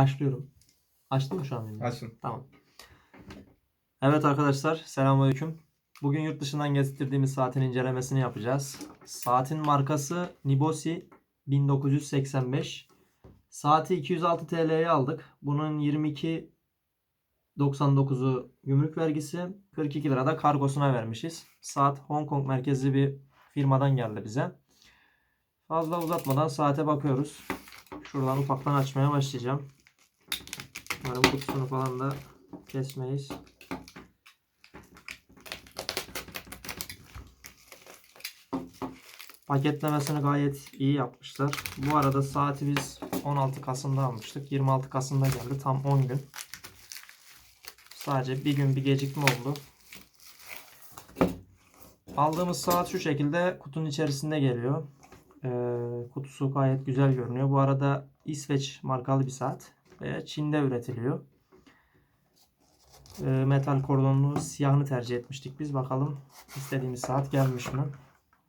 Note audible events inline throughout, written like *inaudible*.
Başlıyorum. Açtın mı şu an? beni? Açın. Tamam. Evet arkadaşlar, selamünaleyküm. Bugün yurt dışından getirdiğimiz saatin incelemesini yapacağız. Saatin markası Nibosi 1985. Saati 206 TL'ye aldık. Bunun 22.99'u gümrük vergisi, 42 lira da kargosuna vermişiz. Saat Hong Kong merkezli bir firmadan geldi bize. Fazla uzatmadan saate bakıyoruz. Şuradan ufaktan açmaya başlayacağım. Umarım kutusunu falan da kesmeyiz. Paketlemesini gayet iyi yapmışlar. Bu arada saati biz 16 Kasım'da almıştık. 26 Kasım'da geldi. Tam 10 gün. Sadece bir gün bir gecikme oldu. Aldığımız saat şu şekilde kutunun içerisinde geliyor. Ee, kutusu gayet güzel görünüyor. Bu arada İsveç markalı bir saat ve Çin'de üretiliyor. Ee, metal kordonlu siyahını tercih etmiştik biz. Bakalım istediğimiz saat gelmiş mi?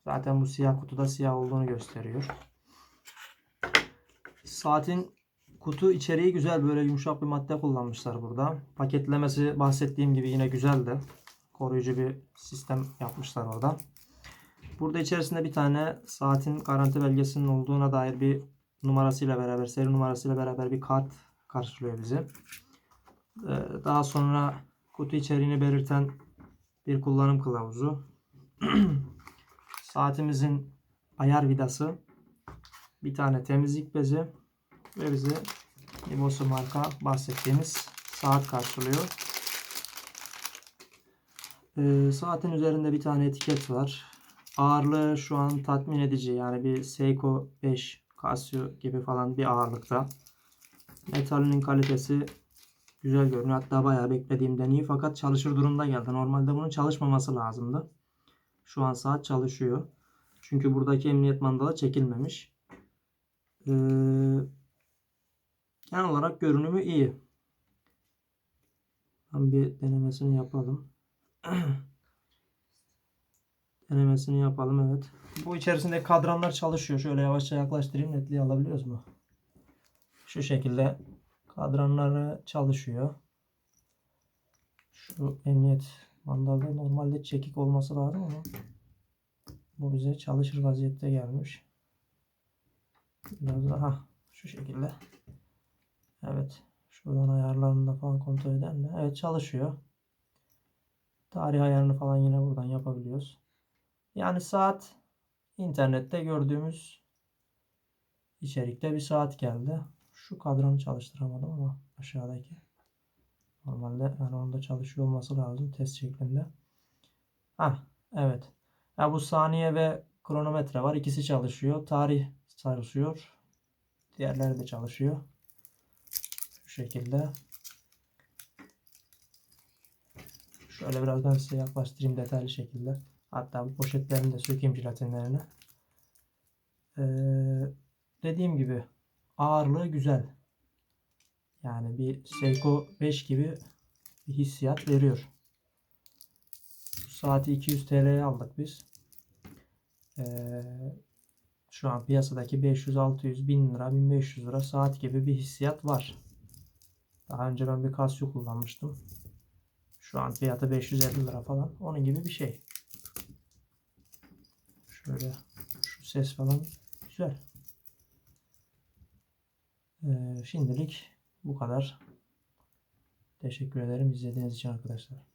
Zaten bu siyah kutuda siyah olduğunu gösteriyor. Saatin kutu içeriği güzel. Böyle yumuşak bir madde kullanmışlar burada. Paketlemesi bahsettiğim gibi yine güzeldi. Koruyucu bir sistem yapmışlar orada. Burada içerisinde bir tane saatin garanti belgesinin olduğuna dair bir numarasıyla beraber, seri numarasıyla beraber bir kart karşılıyor bizi. Ee, Daha sonra kutu içeriğini belirten bir kullanım kılavuzu. *clears throat* Saatimizin ayar vidası, bir tane temizlik bezi ve bizi Nibosu marka bahsettiğimiz saat karşılıyor. Ee, saatin üzerinde bir tane etiket var. Ağırlığı şu an tatmin edici. Yani bir Seiko 5 Casio gibi falan bir ağırlıkta. Metalinin kalitesi güzel görünüyor. Hatta bayağı beklediğimden iyi fakat çalışır durumda geldi. Normalde bunun çalışmaması lazımdı. Şu an saat çalışıyor. Çünkü buradaki emniyet mandalı çekilmemiş. Ee, genel olarak görünümü iyi. Ben bir denemesini yapalım. *clears throat* denemesini yapalım evet. Bu içerisinde kadranlar çalışıyor. Şöyle yavaşça yaklaştırayım netliği alabiliyoruz mu? Şu şekilde kadranları çalışıyor. Şu emniyet mandalı normalde çekik olması lazım ama bu bize çalışır vaziyette gelmiş. Biraz daha şu şekilde. Evet. Şuradan ayarlarını da falan kontrol eden de. Evet çalışıyor. Tarih ayarını falan yine buradan yapabiliyoruz. Yani saat internette gördüğümüz içerikte bir saat geldi. Şu kadranı çalıştıramadım ama aşağıdaki. Normalde yani onda çalışıyor olması lazım test şeklinde. Ha evet. Ya bu saniye ve kronometre var. İkisi çalışıyor. Tarih çalışıyor. Diğerleri de çalışıyor. Şu şekilde. Şöyle biraz ben size yaklaştırayım detaylı şekilde. Hatta bu poşetlerini de sökeyim jelatinlerini. Ee, dediğim gibi ağırlığı güzel. Yani bir Seiko 5 gibi bir hissiyat veriyor. Bu saati 200 TL'ye aldık biz. Ee, şu an piyasadaki 500, 600, 1000 lira, 1500 lira saat gibi bir hissiyat var. Daha önce ben bir Casio kullanmıştım. Şu an fiyatı 550 lira falan. Onun gibi bir şey. Şöyle şu ses falan güzel. Ee, şimdilik bu kadar. Teşekkür ederim izlediğiniz için arkadaşlar.